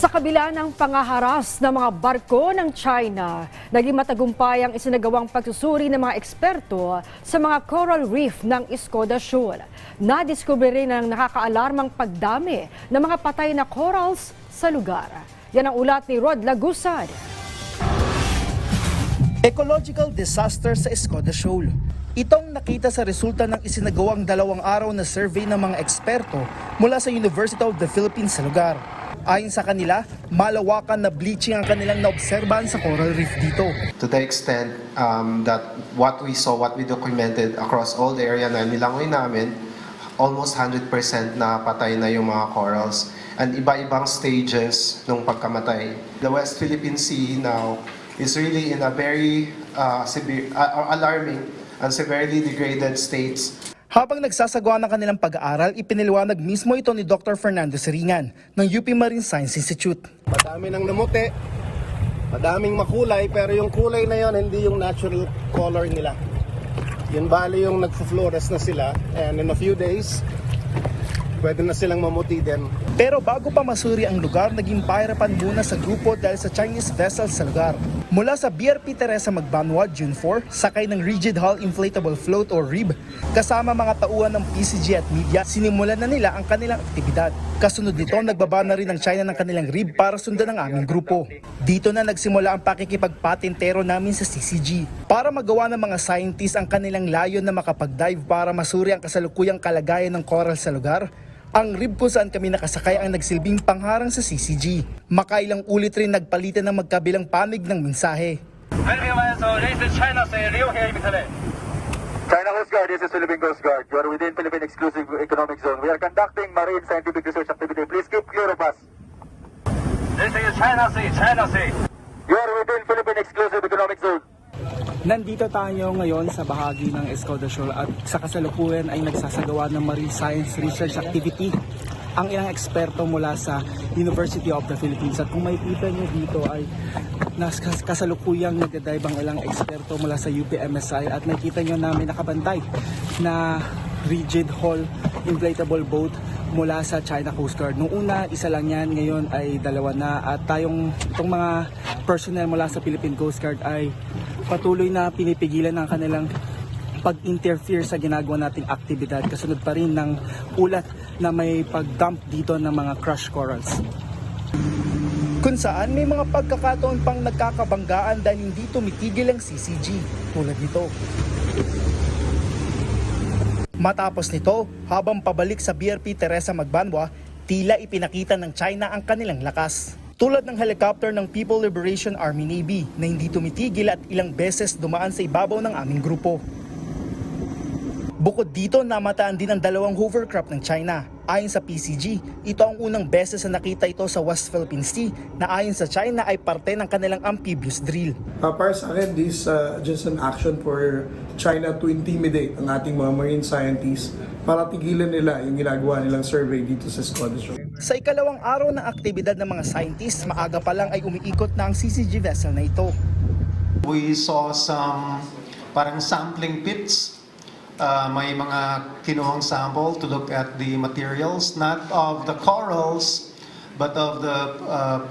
Sa kabila ng pangaharas ng mga barko ng China, naging matagumpay ang isinagawang pagsusuri ng mga eksperto sa mga coral reef ng Escoda Shoal. Nadiskubre rin ang nakakaalarmang pagdami ng mga patay na corals sa lugar. Yan ang ulat ni Rod Lagusad. Ecological disaster sa Escoda Shoal. Itong nakita sa resulta ng isinagawang dalawang araw na survey ng mga eksperto mula sa University of the Philippines sa lugar. Ayon sa kanila, malawakan na bleaching ang kanilang naobserbahan sa coral reef dito. to the extent um, that what we saw, what we documented across all the area na nilangoy namin, almost 100% na patay na yung mga corals. And iba-ibang stages ng pagkamatay. The West Philippine Sea now is really in a very uh, severe, uh, alarming and severely degraded states Habang nagsasagawa ng kanilang pag-aaral, ipiniliwanag mismo ito ni Dr. Fernando Seringan ng UP Marine Science Institute. Madami ng namuti, madaming makulay, pero yung kulay na yon hindi yung natural color nila. Yun bali yung nagfo-flores na sila, and in a few days, pwede na silang mamuti din. Pero bago pa masuri ang lugar, naging pahirapan muna sa grupo dahil sa Chinese vessels sa lugar. Mula sa BRP Teresa Magbanwa, June 4, sakay ng Rigid Hull Inflatable Float or RIB, kasama mga tauhan ng PCG at media, sinimulan na nila ang kanilang aktibidad. Kasunod nito, nagbaba na rin ng China ng kanilang RIB para sundan ang aming grupo. Dito na nagsimula ang pakikipagpatintero namin sa CCG para magawa ng mga scientists ang kanilang layon na makapag-dive para masuri ang kasalukuyang kalagayan ng coral sa lugar ang rib kung saan kami nakasakay ang nagsilbing pangharang sa CCG. Makailang ulit rin nagpalitan ng magkabilang panig ng mensahe. China Coast Guard, this is Philippine Coast Guard. You are within Philippine Exclusive Economic Zone. We are conducting marine scientific research activity. Please keep clear of us. This is China Sea, China Sea. You are within Philippine Exclusive Economic Zone. Nandito tayo ngayon sa bahagi ng Escoda Shoal at sa kasalukuyan ay nagsasagawa ng marine science research activity ang ilang eksperto mula sa University of the Philippines. At kung makikita nyo dito ay nas kasalukuyang nagdadive ang ilang eksperto mula sa UPMSI at makikita nyo na may nakabantay na rigid hull inflatable boat mula sa China Coast Guard. Nung una, isa lang yan. Ngayon ay dalawa na. At tayong itong mga personnel mula sa Philippine Coast Guard ay patuloy na pinipigilan ng kanilang pag-interfere sa ginagawa nating aktibidad. Kasunod pa rin ng ulat na may pag-dump dito ng mga crush corals. Kung saan may mga pagkakataon pang nagkakabanggaan dahil hindi tumitigil ang CCG tulad nito. Matapos nito, habang pabalik sa BRP Teresa Magbanwa, tila ipinakita ng China ang kanilang lakas. Tulad ng helicopter ng People Liberation Army Navy na hindi tumitigil at ilang beses dumaan sa ibabaw ng aming grupo. Bukod dito, namataan din ang dalawang hovercraft ng China. Ayon sa PCG, ito ang unang beses na nakita ito sa West Philippine Sea na ayon sa China ay parte ng kanilang amphibious drill. Uh, para sa akin, this is uh, just an action for China to intimidate ang ating mga marine scientists para tigilan nila yung ginagawa nilang survey dito sa Scottish Shoal. Sa ikalawang araw ng aktibidad ng mga scientists, maaga pa lang ay umiikot na ang CCG vessel na ito. We saw some parang sampling pits. Uh, may mga kinuhang sample to look at the materials, not of the corals, but of the uh,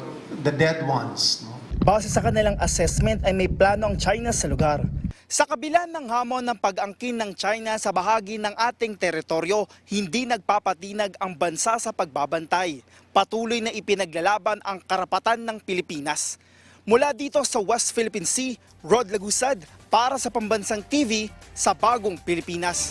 the dead ones. no? Base sa kanilang assessment ay may plano ang China sa lugar. Sa kabila ng hamon ng pag-angkin ng China sa bahagi ng ating teritoryo, hindi nagpapatinag ang bansa sa pagbabantay. Patuloy na ipinaglalaban ang karapatan ng Pilipinas. Mula dito sa West Philippine Sea, Rod Lagusad para sa Pambansang TV sa Bagong Pilipinas.